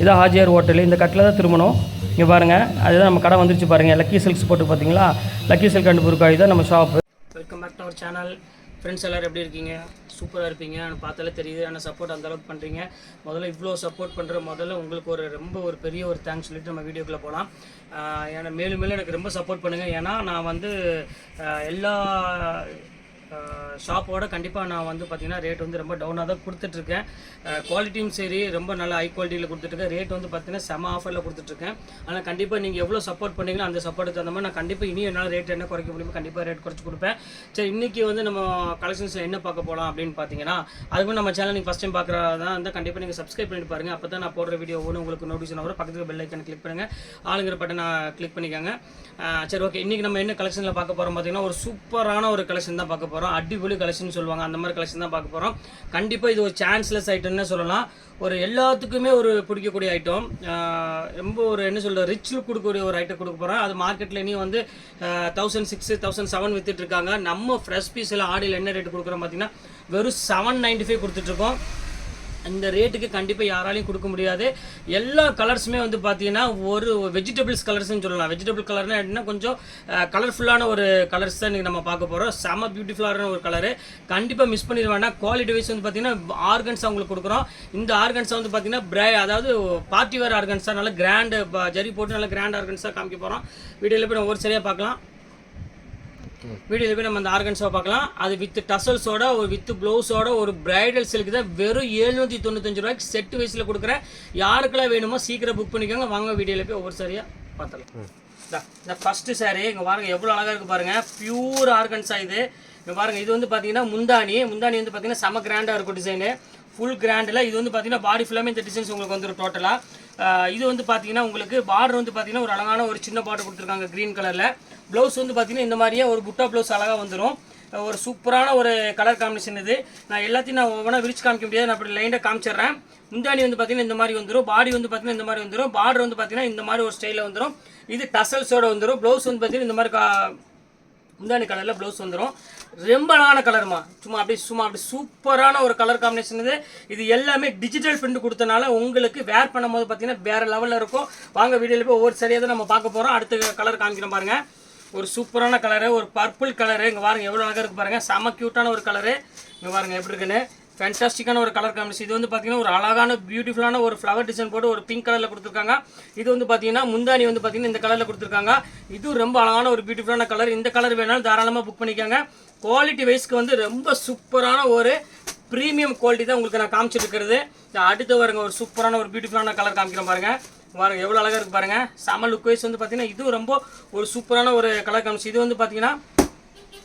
இதான் ஹாஜியார் ஹோட்டல். இந்த கட்டில் தான் திரும்பணும். இங்கே பாருங்கள் அதுதான் நம்ம கடை வந்துருச்சு பாருங்கள் லக்கி சில்க்ஸ் போட்டு பார்த்தீங்களா? லக்கி சில்க் அண்ட் புருக்காய் தான் நம்ம shop welcome back to our channel friends எல்லோரும் எப்படி இருக்கீங்க? சூப்பராக இருப்பீங்க. ஆனால் பார்த்தாலே தெரியுது. ஆனால் சப்போர்ட் அந்தளவுக்கு பண்ணுறீங்க முதல்ல இவ்வளோ சப்போர்ட் பண்ணுற முதல்ல உங்களுக்கு ஒரு ரொம்ப ஒரு பெரிய ஒரு தேங்க்ஸ் சொல்லிட்டு நம்ம வீடியோக்குள்ளே போகலாம் ஏன்னா மேலும் மேலும் எனக்கு ரொம்ப சப்போர்ட் பண்ணுங்கள் ஏன்னா நான் வந்து எல்லா ஷாப்போட கண்டிப்பாக நான் வந்து பார்த்தீங்கன்னா ரேட் வந்து ரொம்ப டவுனாக தான் கொடுத்துட்ருக்கேன். குவாலிட்டியும் சரி ரொம்ப நல்ல ஹை குவாலிட்டியில் கொடுத்துட்ருக்கேன். ரேட் வந்து பார்த்தீங்கன்னா செம ஆஃபரில் கொடுத்துட்ருக்கேன். ஆனால் கண்டிப்பாக நீங்கள் எவ்வளோ சப்போர்ட் பண்ணீங்களோ அந்த சப்போர்ட்டுக்கு தகுந்த மாதிரி நான் கண்டிப்பாக இனியும் என்னால் ரேட் என்ன குறைக்க முடியுமோ கண்டிப்பாக ரேட் குறைச்சி கொடுப்பேன். சரி இன்றைக்கி வந்து நம்ம கலெக்ஷன்ஸில் என்ன பார்க்க போகலாம் அப்படின்னு பார்த்தீங்கன்னா அதுக்கு நம்ம சேனல் நீங்கள் ஃபஸ்ட் டைம் பார்க்குறதா இருந்தால் கண்டிப்பாக நீங்கள் சப்ஸ்கிரைப் பண்ணிட்டு பாருங்கள் அப்போ தான் நான் போடுற வீடியோ ஒன்று உங்களுக்கு நோட்டிஃபிகேஷன் வரும். பக்கத்தில் பெல் ஐக்கனை கிளிக் பண்ணுங்கள் ஆளுங்கிற பட்டனை கிளிக் பண்ணிக்கோங்க. சரி ஓகே இன்றைக்கி நம்ம என்ன கலெக்ஷனில் பார்க்க போகிறோம் பார்த்தீங்கன்னா ஒரு சூப்பரான ஒரு கலெக்ஷன் தான் பார்க்க போகிறோம் அடிப்பொலி கலெக்ஷன் சொல்லுவாங்க. அந்த மாதிரி கலெக்ஷன் தான் பார்க்க போகிறோம் கண்டிப்பாக இது ஒரு சான்ஸ்லெஸ் ஐட்டம்னு சொல்லலாம். ஒரு எல்லாத்துக்குமே ஒரு பிடிக்கக்கூடிய ஐட்டம் ரொம்ப ஒரு என்ன சொல்கிற ரிச் லுக் கொடுக்கக்கூடிய ஒரு ஐட்டம் கொடுக்க போகிறோம் அது மார்க்கெட்டில் இனி வந்து தௌசண்ட் சிக்ஸ் தௌசண்ட் செவன் வித்துட்டு இருக்காங்க. நம்ம ஃப்ரெஷ் பீஸில் ஆடியில் என்ன ரேட் கொடுக்குறோம் பார்த்தீங்கன்னா வெறும் செவன் நைன்டி ஃபைவ் கொடுத்துட்ருக்கோம் இந்த ரேட்டுக்கு கண்டிப்பாக யாராலையும் கொடுக்க முடியாது. எல்லா கலர்ஸுமே வந்து பார்த்தீங்கன்னா ஒரு வெஜிடபிள்ஸ் கலர்ஸ்னு சொல்லலாம். வெஜிடபிள் கலர்னா எப்படின்னா கொஞ்சம் கலர்ஃபுல்லான ஒரு கலர்ஸ் தான் இன்றைக்கி நம்ம பார்க்க போகிறோம் செம பியூட்டிஃபுல்லான ஒரு கலரு கண்டிப்பாக மிஸ் பண்ணிடுவேன்னா குவாலிட்டி வைஸ் வந்து பார்த்தீங்கன்னா ஆர்கன்ஸ் உங்களுக்கு கொடுக்குறோம். இந்த ஆர்கன்ஸை வந்து பார்த்தீங்கன்னா ப்ரே அதாவது பார்ட்டி வேர் ஆர்கன்ஸாக நல்ல கிராண்டு ஜரி போட்டு நல்ல கிராண்ட் ஆர்கன்ஸாக காமிக்க போகிறோம் வீடியோவில் போய் நம்ம ஒரு சரியாக பார்க்கலாம். வீடியோவில் போய் நம்ம அந்த ஆர்கன்ஸாக பார்க்கலாம். அது வித் டசல்ஸோட ஒரு வித் ப்ளவுஸோட ஒரு பிரைடல் சில்க் தான். வெறும் எழுநூற்றி தொண்ணூத்தஞ்சு ரூபாய்க்கு செட் வயசில் கொடுக்குறேன் யாருக்கெல்லாம் வேணுமோ சீக்கிரம் புக் பண்ணிக்கோங்க. வாங்க வீடியோவில் போய் ஒவ்வொரு சரியாக பார்த்துக்கலாம் இந்தா, ஃபஸ்ட்டு saree இங்கே பாருங்க எவ்வளோ அழகாக இருக்குது பாருங்க. பியூர் ஆர்கன்ஸா இது. இங்கே பாருங்க இது வந்து பார்த்தீங்கன்னா முந்தானி முந்தானி வந்து பார்த்தீங்கன்னா செம கிராண்டாக இருக்கும் டிசைனு ஃபுல் கிராண்டில் இது வந்து பார்த்தீங்கன்னா பாடி ஃபுல்லாமே இந்த டிசைன்ஸ் உங்களுக்கு வந்துடும் டோட்டலாக இது வந்து பார்த்தீங்கன்னா உங்களுக்கு பார்டர் வந்து பார்த்தீங்கன்னா ஒரு அழகான ஒரு சின்ன பார்டர் கொடுத்துருக்காங்க க்ரீன் கலரில் ப்ளவுஸ் வந்து பார்த்தீங்கன்னா இந்த மாதிரியே ஒரு புட்டா ப்ளவுஸ் அழகாக வந்துடும் ஒரு சூப்பரான ஒரு கலர் காம்பினேஷன் இது. நான் எல்லாத்தையும் நான் ஒவ்வொன்றா விரிச்சு காமிக்க முடியாது. நான் அப்படி லைனாக காமிச்சிடுறேன். முந்தாணி வந்து பார்த்தீங்கன்னா இந்த மாதிரி வந்துடும் பாடி வந்து பார்த்தீங்கன்னா இந்த மாதிரி வந்துடும் பார்டர் வந்து பார்த்தீங்கன்னா இந்த மாதிரி ஒரு ஸ்டைலில் வந்துடும் இது டசல்ஸோட வந்துடும் ப்ளவுஸ் வந்து பார்த்தீங்கன்னா இந்த மாதிரி கா முந்தானி கலரில் ப்ளவுஸ் வந்துடும் ரொம்ப அழகான கலருமா சும்மா அப்படி சும்மா அப்படி சூப்பரான ஒரு கலர் காம்பினேஷன் இது. இது எல்லாமே டிஜிட்டல் பிரிண்ட் கொடுத்தனால உங்களுக்கு வேர் பண்ணும்போது பார்த்தீங்கன்னா வேறு லெவலில் இருக்கும். வாங்க வீடியோவில் போய் ஒவ்வொரு சரியாக தான் நம்ம பார்க்க போகிறோம் அடுத்த கலர் காமிக்கிறோம் பாருங்கள் ஒரு சூப்பரான கலரு ஒரு பர்பிள் கலரு இங்கே பாருங்கள் எவ்வளோ அழகாக இருக்குது பாருங்கள் செம க்யூட்டான ஒரு கலரு இங்கே பாருங்கள் எப்படி இருக்குன்னு. ஃபேன்டாஸ்டிக்கான ஒரு கலர் காம்பினேஷன் இது வந்து பார்த்தீங்கன்னா ஒரு அழகான பியூட்டிஃபுல்லான ஒரு ஃப்ளவர் டிசைன் போட்டு ஒரு பிங்க் கலரில் கொடுத்துருக்காங்க. இது வந்து பார்த்தீங்கன்னா முந்தானி வந்து பார்த்தீங்கன்னா இந்த கலரில் கொடுத்துருக்காங்க. இது ரொம்ப அழகான ஒரு பியூட்டிஃபுல்லான கலர் இந்த கலர் வேணாலும் தாராளமாக புக் பண்ணிக்கோங்க. குவாலிட்டி வைஸ்க்கு வந்து ரொம்ப சூப்பரான ஒரு ப்ரீமியம் குவாலிட்டி தான் உங்களுக்கு நான் காமிச்சிட்டு இருக்கிறது அடுத்து வருங்க ஒரு சூப்பரான ஒரு பியூட்டிஃபுல்லான கலர் காமிக்கிறேன் பாருங்கள் பாருங்கள் எவ்வளோ அழகாக இருக்கு பாருங்கள் செம லுக் வைஸ் வந்து பார்த்தீங்கன்னா இதுவும் ரொம்ப ஒரு சூப்பரான ஒரு கலர் காமிச்சு இது வந்து பார்த்தீங்கன்னா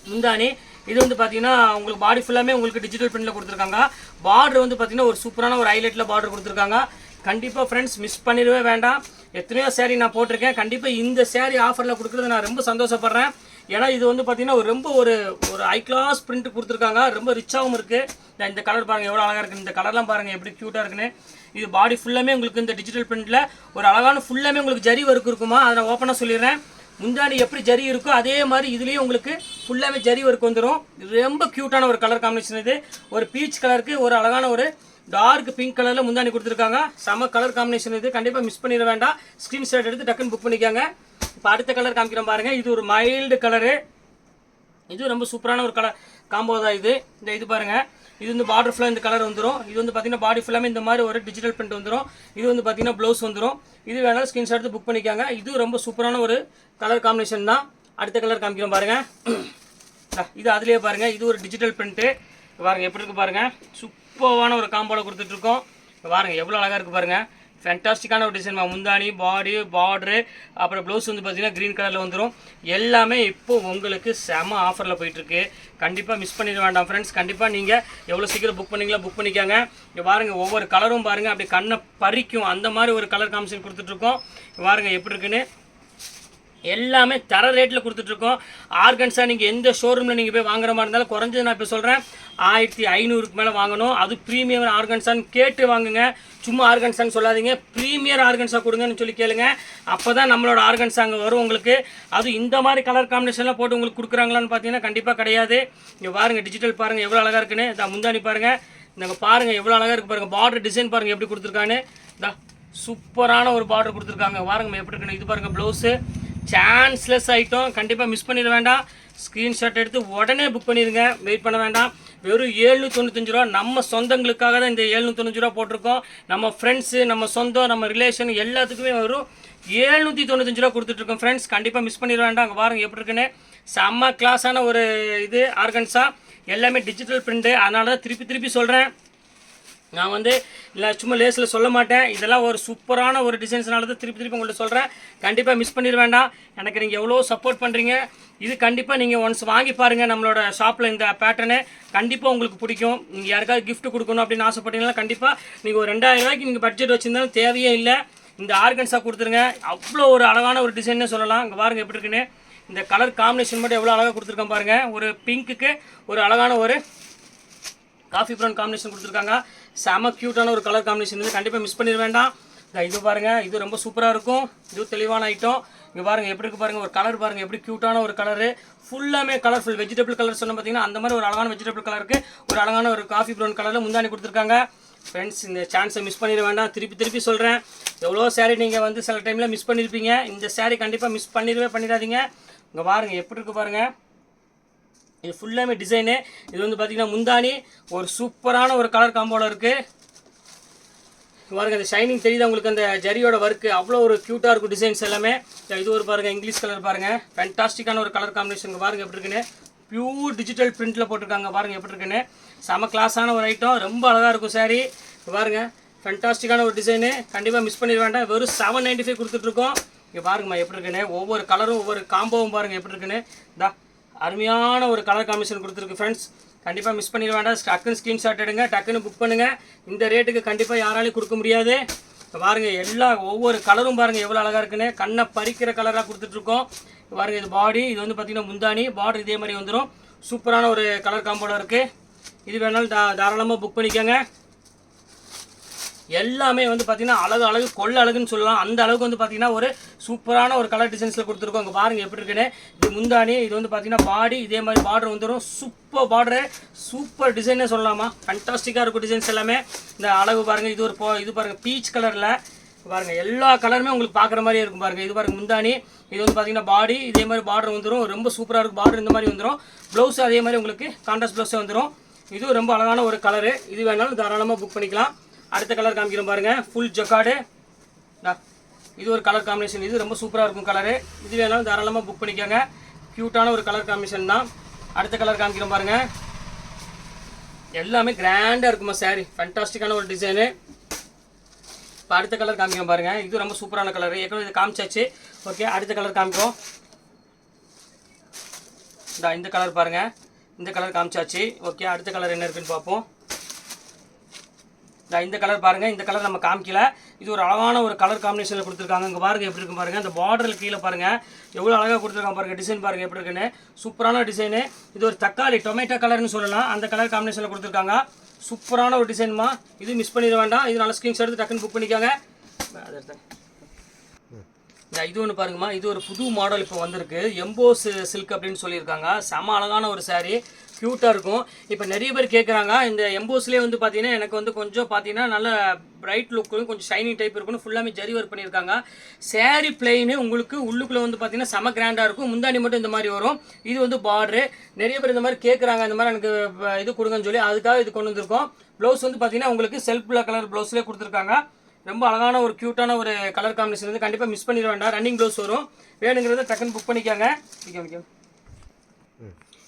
முந்தானி. இது வந்து பார்த்தீங்கன்னா உங்களுக்கு பாடி ஃபுல்லாமே உங்களுக்கு டிஜிட்டல் பிரிண்டில் கொடுத்துருக்காங்க. பார்டர் வந்து பார்த்தீங்கன்னா ஒரு சூப்பரான ஒரு ஹைலைட்டில் பார்டர் கொடுத்துருக்காங்க. கண்டிப்பாக ஃப்ரெண்ட்ஸ் மிஸ் பண்ணிடவே வேண்டாம். எத்தனையோ சேரீ நான் போட்டிருக்கேன். கண்டிப்பாக இந்த சேரீ ஆஃபரில் கொடுக்குறது நான் ரொம்ப சந்தோஷப்படுறேன். ஏன்னா இது வந்து பார்த்தீங்கன்னா ஒரு ரொம்ப ஒரு ஒரு ஹை கிளாஸ் பிரிண்ட் கொடுத்துருக்காங்க. ரொம்ப ரிச்சாகவும் இருக்குது இந்த கலர் பாருங்கள் எவ்வளோ அழகாக இருக்குது இந்த கலர்லாம் பாருங்கள் எப்படி க்யூட்டாக இருக்குன்னு. இது பாடி ஃபுல்லாமே உங்களுக்கு இந்த டிஜிட்டல் பிரிண்டில் ஒரு அழகான ஃபுல்லாமே உங்களுக்கு ஜரி ஒர்க் இருக்குமா? அதை நான் ஓப்பனாக சொல்லிடுறேன். முந்தானி எப்படி ஜரி இருக்கோ அதே மாதிரி இதுலேயும் உங்களுக்கு ஃபுல்லாகவே ஜரி ஒர்க் வந்துடும் ரொம்ப க்யூட்டான ஒரு கலர் காம்பினேஷன் இது. ஒரு பீச் கலருக்கு ஒரு அழகான ஒரு டார்க் பிங்க் கலரில் முந்தானி கொடுத்துருக்காங்க. செம கலர் காம்பினேஷன் இது. கண்டிப்பாக மிஸ் பண்ணிட வேண்டாம். ஸ்க்ரீன்ஷாட் எடுத்து டக்குன்னு புக் பண்ணிக்கோங்க. இப்போ அடுத்த கலர் காமிக்கிறோம் பாருங்கள் இது ஒரு மைல்டு கலரு இது ரொம்ப சூப்பரான ஒரு கலர் காம்போ தான் இது. இந்த இது பாருங்கள் இது வந்து பார்டர் ஃபுல்லாக இந்த கலர் வந்துடும் இது வந்து பார்த்தீங்கன்னா பாடி ஃபுல்லாமே இந்த மாதிரி ஒரு டிஜிட்டல் பிரிண்ட் வந்துடும் இது வந்து பார்த்தீங்கன்னா ப்ளவுஸ் வந்துடும் இது வேணாலும் ஸ்கிரீன்ஷாட் எடுத்து புக் பண்ணிக்காங்க. இது ரொம்ப சூப்பரான ஒரு கலர் காம்பினேஷன் தான். அடுத்த கலர் காமிக்கிறோம் பாருங்கள் இது அதுலேயே பாருங்கள் இது ஒரு டிஜிட்டல் பிரிண்ட்டு பாருங்கள் எப்படி இருக்குது பாருங்கள் சூப்பரான ஒரு காம்போவில் கொடுத்துட்ருக்கோம் பாருங்கள் எவ்வளோ அழகாக இருக்குது பாருங்கள் ஃபேண்டாஸ்டிக்கான ஒரு டிசைன் முந்தானி பாடி பார்டரு அப்புறம் ப்ளவுஸ் வந்து பார்த்தீங்கன்னா க்ரீன் கலரில் வந்துடும் எல்லாமே இப்போது உங்களுக்கு செம ஆஃபரில் போயிட்டுருக்கு. கண்டிப்பாக மிஸ் பண்ணிட வேண்டாம் ஃப்ரெண்ட்ஸ் கண்டிப்பாக நீங்கள் எவ்வளோ சீக்கிரம் புக் பண்ணீங்களோ புக் பண்ணிக்காங்க. இங்கே பாருங்கள் ஒவ்வொரு கலரும் பாருங்கள் அப்படி கண்ணை பறிக்கும். அந்த மாதிரி ஒரு கலர் காமிஷன் கொடுத்துட்ருக்கோம் பாருங்கள் எப்படி இருக்குன்னு. எல்லாமே தர ரேட்டில் கொடுத்துட்ருக்கோம் ஆர்கன்ஸாக நீங்கள் எந்த ஷோரூமில் நீங்கள் போய் வாங்குற மாதிரி இருந்தாலும் குறைஞ்சது நான் இப்போ சொல்கிறேன் ஆயிரத்தி ஐநூறுக்கு மேலே வாங்கணும். அது ப்ரீமியம் ஆர்கன்ஸான்னு கேட்டு வாங்குங்க. சும்மா ஆர்கன்ஸான்னு சொல்லாதீங்க. ப்ரீமியர் ஆர்கன்ஸாக கொடுங்கன்னு சொல்லி கேளுங்க. அப்போ தான் நம்மளோட ஆர்கன்ஸ் அங்கே வரும் உங்களுக்கு. அது இந்த மாதிரி கலர் காம்பினேஷன்லாம் போட்டு உங்களுக்கு கொடுக்குறாங்களான்னு பார்த்தீங்கன்னா கண்டிப்பாக கிடையாது. இங்கே பாருங்கள் டிஜிட்டல் பாருங்கள் எவ்வளோ அழகாக இருக்குன்னு. இந்த முந்தானி பாருங்கள் நாங்கள் பாருங்கள் எவ்வளோ அழகாக இருக்குது பாருங்கள் பார்டர் டிசைன் பாருங்கள் எப்படி கொடுத்துருக்கான்னு இந்த சூப்பரான ஒரு பார்டர் கொடுத்துருக்காங்க. பாருங்க எப்படி இருக்குன்னு. இது பாருங்கள் ப்ளவுஸு சான்ஸ்லெஸ் ஐட்டம் கண்டிப்பாக மிஸ் பண்ணிட வேண்டாம். ஸ்க்ரீன்ஷாட் எடுத்து உடனே புக் பண்ணிடுங்க வெயிட் பண்ண வேண்டாம். வெறும் ஏழ்நூற்றி தொண்ணூத்தஞ்சு ரூபா. நம்ம சொந்தங்களுக்காக தான் இந்த ஏழ்நூற்றி தொண்ணூற்றி ரூபா போட்டிருக்கோம். நம்ம ஃப்ரெண்ட்ஸு நம்ம சொந்தம் நம்ம ரிலேஷன் எல்லாத்துக்குமே வரும் ஏழ்நூற்றி தொண்ணூத்தஞ்சு ரூபா கொடுத்துட்ருக்கோம் ஃப்ரெண்ட்ஸ் கண்டிப்பாக மிஸ் பண்ணிட வேண்டாம். அங்கே பாருங்கள் எப்படி இருக்குன்னு. செம்ம கிளாஸான ஒரு இது ஆர்கன்ஸாக எல்லாமே டிஜிட்டல் பிரிண்ட்டு அதனால தான் திருப்பி திருப்பி சொல்கிறேன் நான் வந்து இல்லை சும்மா லேஸில் சொல்ல மாட்டேன். இதெல்லாம் ஒரு சூப்பரான ஒரு டிசைன்ஸ்னால தான் திருப்பி திருப்பி உங்கள்கிட்ட சொல்கிறேன் கண்டிப்பாக மிஸ் பண்ணிட வேண்டாம். எனக்கு நீங்கள் எவ்வளோ சப்போர்ட் பண்ணுறீங்க இது கண்டிப்பாக நீங்கள் ஒன்ஸ் வாங்கி பாருங்கள் நம்மளோட ஷாப்பில் இந்த பேட்டர்னு கண்டிப்பாக உங்களுக்கு பிடிக்கும். நீங்கள் யாருக்காவது கிஃப்ட் கொடுக்கணும் அப்படின்னு ஆசைப்பட்டீங்கன்னா கண்டிப்பாக நீங்கள் ஒரு ரெண்டாயிரம் ரூபாய்க்கு நீங்கள் பட்ஜெட் வச்சுருந்தாலும் தேவையே இல்லை. இந்த ஆர்கன்ஸாக கொடுத்துருங்க. அவ்வளோ ஒரு அழகான ஒரு டிசைன்னு சொல்லலாம். இங்கே பாருங்கள் எப்படி இருக்குன்னு. இந்த கலர் காம்பினேஷன் மட்டும் எவ்வளோ அழகாக கொடுத்துருக்கேன் பாருங்கள் ஒரு பிங்க்குக்கு ஒரு அழகான ஒரு காஃபி ப்ரௌன் காம்பினேஷன் கொடுத்துருக்காங்க. செம க்யூட்டான ஒரு கலர் காம்பினேஷன் வந்து கண்டிப்பாக மிஸ் பண்ணிட வேண்டாம். இது பாருங்கள் இது ரொம்ப சூப்பராக இருக்கும். இது தெளிவான ஐட்டம் இங்கே பாருங்கள் எப்படி இருக்கு பாருங்கள் ஒரு கலர் பாருங்கள் எப்படி க்யூட்டான ஒரு கலரு ஃபுல்லாமே கலர்ஃபுல் வெஜிடபிள் கலர் சொன்ன பார்த்தீங்கன்னா அந்த மாதிரி ஒரு அழகான வெஜிடபிள் கலருக்கு ஒரு அழகான ஒரு காஃபி ப்ரௌன் கலரில் முந்தானி கொடுத்துருக்காங்க. ஃப்ரெண்ட்ஸ் இந்த சான்ஸை மிஸ் பண்ணிட வேண்டாம். திருப்பி திருப்பி சொல்கிறேன் எவ்வளோ சேரீ நீங்கள் வந்து சில டைமில் மிஸ் பண்ணியிருப்பீங்க இந்த சேரீ கண்டிப்பாக மிஸ் பண்ணிடவே பண்ணிடாதீங்க. இங்கே பாருங்கள் எப்படி இருக்கு பாருங்கள் இது ஃபுல்லாமே டிசைனு இது வந்து பார்த்தீங்கன்னா முந்தானி. ஒரு சூப்பரான ஒரு கலர் காம்போவில் இருக்குது பாருங்க அந்த ஷைனிங் தெரியுது உங்களுக்கு? அந்த ஜரியோட ஒர்க்கு அவ்வளோ ஒரு க்யூட்டாக இருக்கும் டிசைன்ஸ் எல்லாமே. இது ஒரு பாருங்க இங்கிலீஷ் கலர் பாருங்கள் ஃபேன்டாஸ்டிக்கான ஒரு கலர் காம்பினேஷன் பாருங்கள் எப்படி இருக்குன்னு. பியூர் டிஜிட்டல் பிரிண்ட்டில் போட்டிருக்காங்க பாருங்க எப்படி இருக்குன்னு. செம கிளாஸான ஒரு ஐட்டம் ரொம்ப அழகாக இருக்கும் சாரி பாருங்கள் பாருங்க ஒரு டிசைனு கண்டிப்பாக மிஸ் பண்ணிட வேண்டாம். வெறும் செவன் நைன்டி ஃபைவ் கொடுத்துட்ருக்கோம் இங்கே பாருங்கம்மா எப்படி இருக்குன்னு. ஒவ்வொரு கலரும் ஒவ்வொரு காம்போவும் பாருங்கள் எப்படி இருக்குன்னு. தா அருமையான ஒரு கலர் காம்பினேஷன் கொடுத்துருக்கு ஃப்ரெண்ட்ஸ் கண்டிப்பாக மிஸ் பண்ணிட வேண்டாம். டக்குன்னு ஸ்க்ரீன்ஷாட் எடுங்க டக்குன்னு புக் பண்ணுங்கள் இந்த ரேட்டுக்கு கண்டிப்பாக யாராலையும் கொடுக்க முடியாது. பாருங்கள் எல்லா ஒவ்வொரு கலரும் பாருங்கள் எவ்வளோ அழகாக இருக்குன்னு. கண்ணை பறிக்கிற கலராக கொடுத்துட்ருக்கோம். பாருங்கள் இது பாடி இது வந்து பார்த்தீங்கன்னா முந்தானி பார்டர் இதே மாதிரி வந்துடும் சூப்பரான ஒரு கலர் காம்போட இருக்குது இது வேணாலும் தா தாராளமாக புக் பண்ணிக்கோங்க. எல்லாமே வந்து பார்த்தீங்கன்னா அழகு அழகு கொள்ள அழகுன்னு சொல்லலாம். அந்த அளவுக்கு வந்து பார்த்தீங்கன்னா ஒரு சூப்பரான ஒரு கலர் டிசைன்ஸில் கொடுத்துருக்கோம். அங்கே பாருங்கள் எப்படி இருக்குன்னு. இது முந்தானி இது வந்து பார்த்தீங்கன்னா பாடி இதே மாதிரி பார்டர் வந்துடும் சூப்பர் பார்டரு சூப்பர் டிசைனே சொல்லலாமா? ஃபண்டாஸ்டிக்காக இருக்கும் டிசைன்ஸ் எல்லாமே. இந்த அழகு பாருங்கள் இது ஒரு போ இது பாருங்கள் பீச் கலரில் பாருங்க எல்லா கலருமே உங்களுக்கு பார்க்குற மாதிரியே இருக்கும் பாருங்க. இது பாருங்க முந்தானி இது வந்து பார்த்தீங்கன்னா பாடி இதே மாதிரி பார்டர் வந்துடும் ரொம்ப சூப்பராக இருக்கும் பார்டர் இந்த மாதிரி வந்துடும் ப்ளவுஸ் அதே மாதிரி உங்களுக்கு கான்ட்ராஸ்ட் ப்ளவுஸே வந்துடும் இது ரொம்ப அழகான ஒரு கலரு இது வேணாலும் தாராளமாக புக் பண்ணிக்கலாம். அடுத்த கலர் காமிக்கிறோம் பாருங்க. ஃபுல் ஜக்காடு இது ஒரு கலர் காம்பினேஷன் இது ரொம்ப சூப்பராக இருக்கும் கலரு இது வேணாலும் தாராளமாக புக் பண்ணிக்கோங்க. க்யூட்டான ஒரு கலர் காம்பினேஷன் தான். அடுத்த கலர் காமிக்கிறோம் பாருங்க. எல்லாமே கிராண்டாக இருக்குமா சாரி ஃபண்டாஸ்டிக்கான ஒரு டிசைனு இப்போ அடுத்த கலர் காமிக்கிறோம் பாருங்க. இது ரொம்ப சூப்பரான கலர் ஏற்கனவே இது காமிச்சாச்சு. ஓகே அடுத்த கலர் காமிக்கிறோம். இந்தா இந்த கலர் பாருங்க. இந்த கலர் காமிச்சாச்சு. ஓகே அடுத்த கலர் என்ன இருக்குன்னு பார்ப்போம். இந்த கலர் பாருங்கள் இந்த கலர் நம்ம காமிக்கல. இது ஒரு அழகான ஒரு கலர் காம்பினேஷனில் கொடுத்துருக்காங்க. இங்கே பாருங்கள் எப்படி இருக்கும் பாருங்க. இந்த பார்டரில் கீழே பாருங்கள் எவ்வளோ அழகாக கொடுத்துருக்காங்க பாருங்கள் டிசைன் பாருங்கள் எப்படி இருக்குன்னு. சூப்பரான டிசைனு இது ஒரு தக்காளி டொமேட்டோ கலர்னு சொல்லலாம். அந்த கலர் காம்பினேஷனில் கொடுத்துருக்காங்க. சூப்பரான ஒரு டிசைன்மா இது மிஸ் பண்ணிட வேண்டாம். இது நல்ல ஸ்க்ரீன்ஷாட் எடுத்து டக்குன்னு புக் பண்ணிக்கோங்க. அதை எடுத்தேன் இந்த இது ஒன்று பாருங்கம்மா. இது ஒரு புது மாடல் இப்போ வந்திருக்கு. எம்போஸ் சில்க் அப்படின்னு சொல்லியிருக்காங்க. செம அழகான ஒரு சாரீ க்யூட்டாக இருக்கும். இப்போ நிறைய பேர் கேட்குறாங்க இந்த எம்போஸ்லேயே வந்து பார்த்தீங்கன்னா எனக்கு வந்து கொஞ்சம் பார்த்தீங்கன்னா நல்ல பிரைட் லுக்கும் கொஞ்சம் ஷைனிங் டைப் இருக்கணும் ஃபுல்லாமே ஜரி ஒர்க் பண்ணியிருக்காங்க. சேரீ பிளெயின் உங்களுக்கு உள்ளுக்குள்ளே வந்து பார்த்தீங்கன்னா செம கிராண்டாக இருக்கும். முந்தாணி மட்டும் இந்த மாதிரி வரும். இது வந்து பார்டரு நிறைய பேர் இந்த மாதிரி கேட்குறாங்க இந்த மாதிரி எனக்கு இது கொடுங்கன்னு சொல்லி அதுக்காக இது கொண்டு வந்திருக்கோம். ப்ளவுஸ் வந்து பார்த்தீங்கன்னா உங்களுக்கு செல்ஃப் கலர் ப்ளவுஸ்லேயே கொடுத்துருக்காங்க. ரொம்ப அழகான ஒரு க்யூட்டான ஒரு கலர் காம்பினேஷன் வந்து கண்டிப்பாக மிஸ் பண்ணிட வேண்டாம். ரன்னிங் ப்ளவுஸ் வரும். வேணுங்கிறத டக்குன்னு புக் பண்ணிக்கோங்க. ஓகே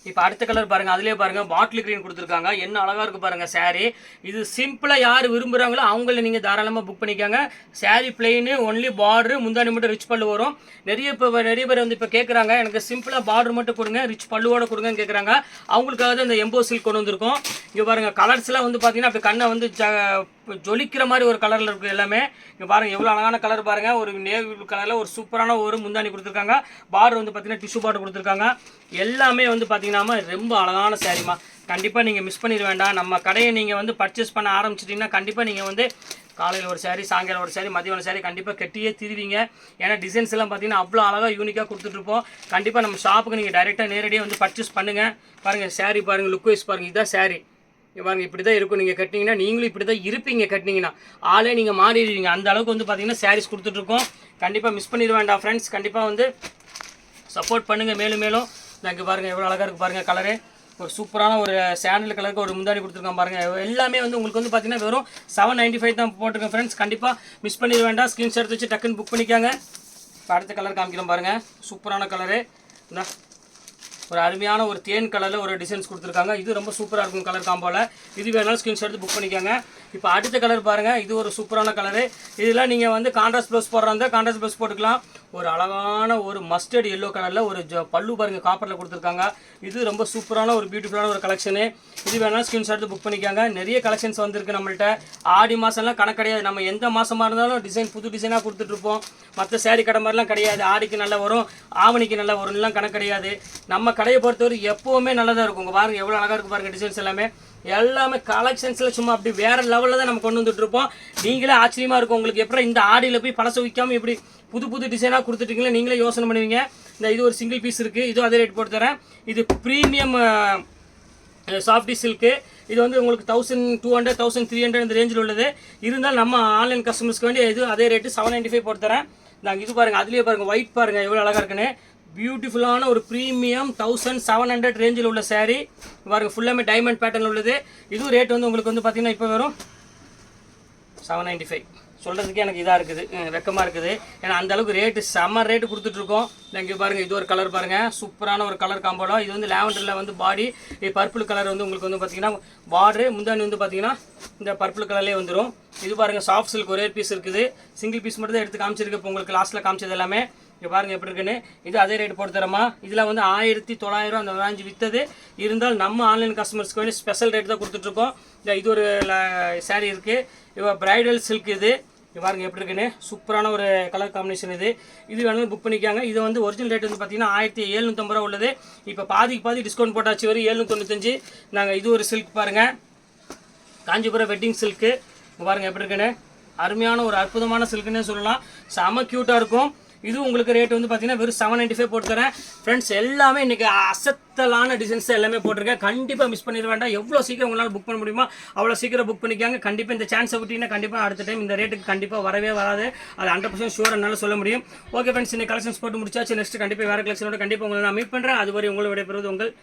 இப்போ அடுத்த கலர் பாருங்க. அதிலே பாருங்கள் பாட்டில் க்ரீன் கொடுத்துருக்காங்க. என்ன அழகாக இருக்குது பாருங்கள் சாரீ இது சிம்பிளாக யார் விரும்புகிறாங்களோ அவங்கள நீங்கள் தாராளமாக புக் பண்ணிக்கோங்க. சாரீ பிளெயின் ஒன்லி பார்டரு முந்தானி மட்டும் ரிச் பல்லு வரும். நிறைய இப்போ நிறைய பேர் வந்து இப்போ கேட்குறாங்க எனக்கு சிம்பிளாக பார்டர் மட்டும் கொடுங்க. ரிச் பல்லுவோட கொடுங்கன்னு கேட்குறாங்க அவங்களுக்காக தான் இந்த எம்போ சில்க் கொண்டு வந்திருக்கோம். இங்கே பாருங்கள் கலர்ஸ்லாம் வந்து பார்த்தீங்கன்னா அப்படி கண்ணை வந்து ஜ- ஜொலிக்கிற மாதிரி ஒரு கலரில் இருக்குது எல்லாமே. இங்கே பாருங்கள் எவ்வளோ அழகான கலர் பாருங்கள் ஒரு நேவி கலரில் ஒரு சூப்பரான ஒரு முந்தானி கொடுத்துருக்காங்க. பார்டர் வந்து பார்த்தீங்கன்னா டிஷ்யூ பார்டர் கொடுத்துருக்காங்க. எல்லாமே வந்து பார்த்தீங்கன்னா ரொம்ப அழகான சாரிம்மா கண்டிப்பாக நீங்கள் மிஸ் பண்ணிட வேண்டாம். நம்ம கடையை நீங்கள் வந்து பர்ச்சேஸ் பண்ண ஆரம்பிச்சிட்டிங்கன்னா கண்டிப்பாக நீங்கள் வந்து காலையில் ஒரு சாரி சாயங்காலம் ஒரு சாரி மதியம் ஒரு சாரி கண்டிப்பாக கட்டியே திருவிங்க. ஏன்னா டிசைன்ஸ் எல்லாம் பார்த்தீங்கன்னா அவ்வளோ அழகாக யூனிக்காக கொடுத்துட்ருப்போம் கண்டிப்பாக நம்ம ஷாப்புக்கு நீங்கள் டைரெக்டாக நேரடியாக வந்து பர்ச்சேஸ் பண்ணுங்கள் பாருங்கள் சாரி பாருங்கள் லுக் வைஸ் பாருங்கள் இதுதான் சாரி பாருங்கள் பாருங்க இப்படி தான் இருக்கும். நீங்கள் கட்டினீங்கன்னா நீங்களும் இப்படி தான் இருப்பீங்க கட்டினீங்கன்னா. ஆளே நீங்கள் மாறிடுவீங்க. அந்த அளவுக்கு வந்து பார்த்தீங்கன்னா சாரீஸ் கொடுத்துட்ருக்கோம். கண்டிப்பாக மிஸ் பண்ணிட வேண்டாம் ஃப்ரெண்ட்ஸ் கண்டிப்பாக வந்து சப்போர்ட் பண்ணுங்கள் மேலும் மேலும். இங்கே பாருங்கள் எவ்வளோ அழகாக இருக்குது பாருங்கள் கலரு ஒரு சூப்பரான ஒரு சேனல் கலருக்கு ஒரு முந்தாடி கொடுத்துருக்கான் பாருங்கள் எல்லாமே வந்து உங்களுக்கு வந்து பார்த்தீங்கன்னா வெறும் செவன் நைன்ட்டி ஃபைவ் தான் போட்டிருக்கேன் ஃப்ரெண்ட்ஸ் கண்டிப்பாக மிஸ் பண்ணிட வேண்டாம் ஸ்க்ரீன்ஷாட் எடுத்து வச்சு டக்குன்னு புக் பண்ணிக்காங்க. அடுத்த கலர் காமிக்கிறோம் பாருங்கள் சூப்பரான கலரு இந்த. ஒரு அருமையான ஒரு தேன் கலரில் ஒரு டிசைன்ஸ் கொடுத்துருக்காங்க. இது ரொம்ப சூப்பராக இருக்கும் கலர் காம்போவில் இது வேணாலும் ஸ்கிரீன்ஷாட் எடுத்து புக் பண்ணிக்கோங்க. இப்போ அடுத்த கலர் பாருங்கள் இது ஒரு சூப்பரான கலரு இதெல்லாம் நீங்கள் வந்து கான்ட்ராஸ்ட் ப்ளவுஸ் போடுறாங்க கான்ட்ராஸ்ட் ப்ளவுஸ் போட்டுக்கலாம். ஒரு அழகான ஒரு மஸ்டர்ட் எல்லோ கலரில் ஒரு ஜ- பல்லு பாருங்கள் காப்பரில் கொடுத்துருக்காங்க. இது ரொம்ப சூப்பரான ஒரு பியூட்டிஃபுல்லான ஒரு கலெக்ஷனு இது வேணாலும் ஸ்க்ரீன்ஷாட் எடுத்து புக் பண்ணிக்காங்க. நிறைய கலெக்ஷன்ஸ் வந்திருக்கு நம்மள்ட்ட. ஆடி மாதம்லாம் கணக்கு கிடையாது. நம்ம எந்த மாதமாக இருந்தாலும் டிசைன் புது டிசைனாக கொடுத்துட்ருப்போம் மற்ற சேரீ கடை மாதிரிலாம் கிடையாது. ஆடிக்கு நல்லா வரும் ஆவணிக்கு நல்லா வரும்லாம் கணக்கு கிடையாது. நம்ம கடையை பொறுத்தவரை எப்போவுமே நல்லதாக இருக்கும். உங்கள் பாருங்கள் எவ்வளோ அழகாக இருக்கும் பாருங்கள் டிசைன்ஸ் எல்லாமே. எல்லாமே கலெக்ஷன்ஸில் சும்மா அப்படி வேறு லெவலில் தான் நம்ம கொண்டு வந்துட்டு இருப்போம். நீங்களே ஆச்சரியமாக இருக்கும் உங்களுக்கு. எப்படி இந்த ஆடியில் போய் பழச விற்காம இப்படி புது புது டிசைனாக கொடுத்துட்டீங்களே நீங்களே யோசனை பண்ணுவீங்க. இந்த இது ஒரு சிங்கிள் பீஸ் இருக்குது இதுவும் அதே ரேட் போட்டு தரேன். இது ப்ரீமியம் சாஃப்டி சில்க்கு இது வந்து உங்களுக்கு thousand two hundred thousand three hundred இந்த ரேஞ்சில் உள்ளது. இருந்தால் நம்ம ஆன்லைன் கஸ்டமர்ஸ்க்கு வேண்டிய இது அதே ரேட்டு செவன் நைன்ட்டி ஃபைவ் போட்டு தரேன். நாங்கள் இது பாருங்கள் அதுலேயே பாருங்கள் ஒயிட் பாருங்கள் எவ்வளோ அழகாக இருக்குன்னு. பியூட்டிஃபுல்லான ஒரு ப்ரீமியம் தௌசண்ட் செவன் ஹண்ட்ரட் ரேஞ்சில் உள்ள சேரீ பாருங்கள் ஃபுல்லாமே டைமண்ட் பேட்டர்ன் உள்ளது. இதுவும் ரேட் வந்து உங்களுக்கு வந்து பார்த்தீங்கன்னா இப்போ வரும் செவன் நைன்ட்டி ஃபைவ் சொல்கிறதுக்கே எனக்கு இதாக இருக்குது. வெக்கமாக இருக்குது. ஏன்னா அந்தளவுக்கு ரேட்டு செம்ம ரேட்டு கொடுத்துட்ருக்கோம் இங்கே பாருங்கள் இது ஒரு கலர் பாருங்கள் சூப்பரான ஒரு கலர் காம்போடா இது வந்து லேவண்டரில் வந்து பாடி பர்பிள் கலர் வந்து உங்களுக்கு வந்து பார்த்தீங்கன்னா பார்டரு முந்தானி வந்து பார்த்தீங்கன்னா இந்த பர்பிள் கலர்லேயே வந்துடும் இது பாருங்கள் சாஃப்ட் சில்க் ஒரே பீஸ் இருக்குது. சிங்கிள் பீஸ் மட்டும் தான் எடுத்து காமிச்சிருக்கு இப்போ உங்களுக்கு லாஸ்ட்டில் காமிச்சது எல்லாமே. இங்கே பாருங்கள் எப்படி இருக்குன்னு. இது அதே ரேட் போட்டு தரமா. இதில் வந்து ஆயிரத்தி தொள்ளாயிரம் அந்த ரேஞ்சு விற்றது இருந்தால் நம்ம ஆன்லைன் கஸ்டமர்ஸ்க்கு வந்து ஸ்பெஷல் ரேட் தான் கொடுத்துட்ருக்கோம் இந்த இது ஒரு சேரீ இருக்குது இப்போ ப்ரைடல் சில்க் இது. இங்க பாருங்கள் எப்படி இருக்குன்னு? சூப்பரான ஒரு கலர் காம்பினேஷன் இது. இது வேணும் புக் பண்ணிக்காங்க இது வந்து ஒரிஜினல் ரேட் வந்து பார்த்தீங்கன்னா ஆயிரத்தி எழுநூற்றம்பது ரூபா உள்ளது. இப்போ பாதிக்கு பாதி டிஸ்கவுண்ட் போட்டாச்சு வரும் எழுநூத்தொண்ணூத்தஞ்சு. நாங்கள் இது ஒரு சில்க் பாருங்கள் காஞ்சிபுரம் வெட்டிங் சில்க்கு பாருங்கள் எப்படி இருக்குன்னு? அருமையான ஒரு அற்புதமான சில்க்குன்னே சொல்லலாம். செம க்யூட்டாக இருக்கும். இது உங்களுக்கு ரேட் வந்து பார்த்தீங்கன்னா வெறும் செவன் நைன்ட்டி ஃபைவ் போட்டு தரேன் ஃப்ரெண்ட்ஸ் எல்லாமே இன்றைக்கி அசத்தலான டிசைன்ஸ் எல்லாமே போட்டிருக்கேன். கண்டிப்பாக மிஸ் பண்ணிட வேண்டாம். எவ்வளோ சீக்கிரம் உங்களால் புக் பண்ண முடியுமோ அவ்வளோ சீக்கிரம் புக் பண்ணிக்காங்க. கண்டிப்பாக இந்த சான்ஸை விட்டிங்கன்னா கண்டிப்பாக அடுத்த டைம் இந்த ரேட்டுக்கு கண்டிப்பாக வரவே வராது. அது ஹண்ட்ரட் பர்சன்ட் ஷூர் என்னால் சொல்ல முடியும். ஓகே ஃப்ரெண்ட்ஸ் இன்னைக்கு கலெக்ஷன்ஸ் போட்டு முடிச்சாச்சு. நெக்ஸ்ட் கண்டிப்பாக வேறு கலெக்ஷனோட கண்டிப்பாக உங்களை நான் மீட் பண்ணுறேன் அதுவரை உங்களுடைய பெறுவது உங்கள்